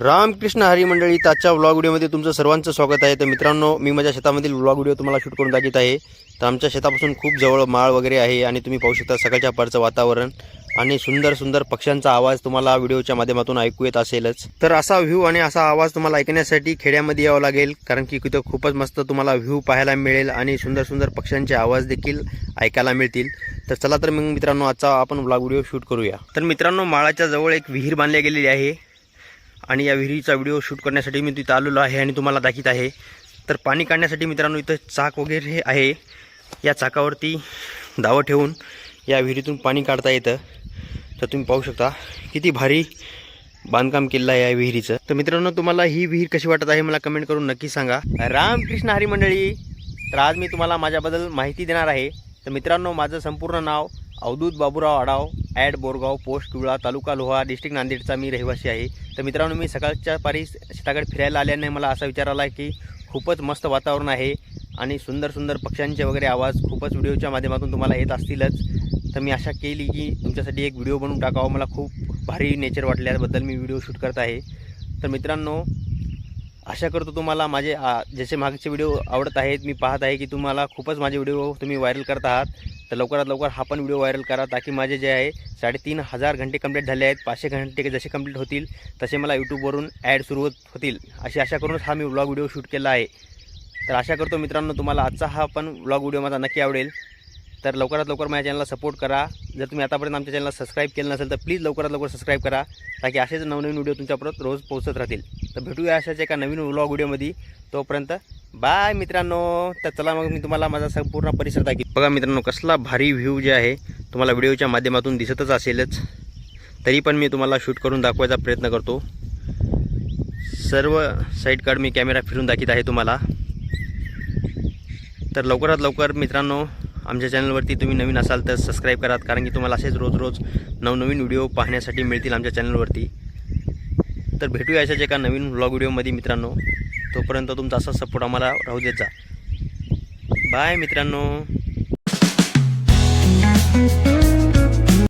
रामकृष्ण हरी मंडळी आजच्या व्लॉग व्हिडिओमध्ये तुमचं सर्वांचं स्वागत आहे. तर मित्रांनो मी माझ्या शेतामधील व्लॉग व्हिडिओ तुम्हाला शूट करून दाखवत आहे. तर आमच्या शेतापासून खूप जवळ माळ वगैरे आहे आणि तुम्ही पाहू शकता सकाळच्या पारचं वातावरण आणि सुंदर सुंदर पक्ष्यांचा आवाज तुम्हाला व्हिडिओच्या माध्यमातून ऐकू येत असेलच. तर असा व्ह्यू आणि असा आवाज तुम्हाला ऐकण्यासाठी खेड्यामध्ये यावं लागेल कारण की तिथं खूपच मस्त तुम्हाला व्ह्यू पाहायला मिळेल आणि सुंदर सुंदर पक्ष्यांचे आवाज देखील ऐकायला मिळतील. तर चला तर मग मित्रांनो आजचा आपण व्लॉग व्हिडिओ शूट करूया. तर मित्रांनो माळाच्या जवळ एक विहीर बांधली गेलेली आहे. आणि या विहिरीचा व्हिडिओ शूट करण्यासाठी मी तिथं आलेलो आहे आणि तुम्हाला दाखीत आहे. तर पाणी काढण्यासाठी मित्रांनो इथं चाक वगैरे आहे. या चाकावरती दावं ठेवून या विहिरीतून पाणी काढता येतं. तर तुम्ही पाहू शकता किती भारी बांधकाम केलेलं आहे या विहिरीचं. तर मित्रांनो तुम्हाला ही विहीर कशी वाटत आहे मला कमेंट करून नक्की सांगा. रामकृष्ण हरी मंडळी तर आज मी तुम्हाला माझ्याबद्दल माहिती देणार आहे. तर मित्रांनो माझं संपूर्ण नाव Avadhoot Baburao Adav at Borgaon post Tula taluka Loha district नांदेडचा मी रहिवासी आहे. तर मित्रांनो मी सकाळच्या पारी शेताकडे फिरायला आल्याने मला असा विचार आला की खूपच मस्त वातावरण आहे आणि सुंदर सुंदर पक्ष्यांचे वगैरे आवाज खूपच व्हिडिओच्या माध्यमातून तुम्हाला येत असतीलच. तर मी आशा केली की तुमच्यासाठी एक व्हिडिओ बनवून टाकावा. मला खूप भारी नेचर वाटल्याबद्दल मी व्हिडिओ शूट करत आहे. तर मित्रांनो आशा करतो तुम्हाला माझे आ, जसे मागचे व्हिडिओ आवडत आहेत मी पाहत आहे की तुम्हाला खूपच माझे व्हिडिओ तुम्ही व्हायरल करत आहात. तर लवकरात लवकर हा पण व्हिडिओ व्हायरल करा. ताकी माझे जे आहे साडेतीन हजार घंटे कंप्लीट झाले आहेत. पाचशे घंटे जसे कंप्लीट होतील तसे मला यूट्यूबवरून ॲड सुरू होत होतील. अशी आशा करूनच हा मी व्लॉग व्हिडिओ शूट केला आहे. तर आशा करतो मित्रांनो तुम्हाला आजचा हा पण व्लॉग व्हिडिओ माझा नक्की आवडेल. तर लवकरात लवकर माझ्या चॅनलला सपोर्ट करा. जर तुम्ही आतापर्यंत आमच्या चॅनलला सबस्क्राईब केलं नसेल तर प्लीज लवकरात लवकर सबस्क्राईब करा. ताकी असेच नवनवीन व्हिडिओ तुमच्यापर्यंत रोज पोहोचत राहतील. तर भेटूया अशाच एका नवीन व्लॉग व्हिडिओमध्ये तोपर्यंत बाय मित्रांनो. तर चला मग मी तुम्हाला माझा संपूर्ण परिसर दाखव बघा मित्रांनो कसला भारी व्ह्यू जे आहे तुम्हाला व्हिडिओच्या माध्यमातून दिसतच असेलच. तरी पण मी तुम्हाला शूट करून दाखवायचा प्रयत्न करतो. सर्व साईड मी कॅमेरा फिरून दाखवत आहे तुम्हाला. तर लवकरात लवकर मित्रांनो आमच्या चॅनलवरती तुम्ही नवीन असाल तर सबस्क्राईब करा कारण की तुम्हाला असेच रोज रोज नवनवीन व्हिडिओ पाहण्यासाठी मिळतील आमच्या चॅनलवरती. तर भेटूया अशाच एका नवीन व्लॉग व्हिडिओमध्ये मित्रांनो. तोपर्यंत तुमचा असा सपोर्ट आम्हाला राहू देत जा. बाय मित्रांनो.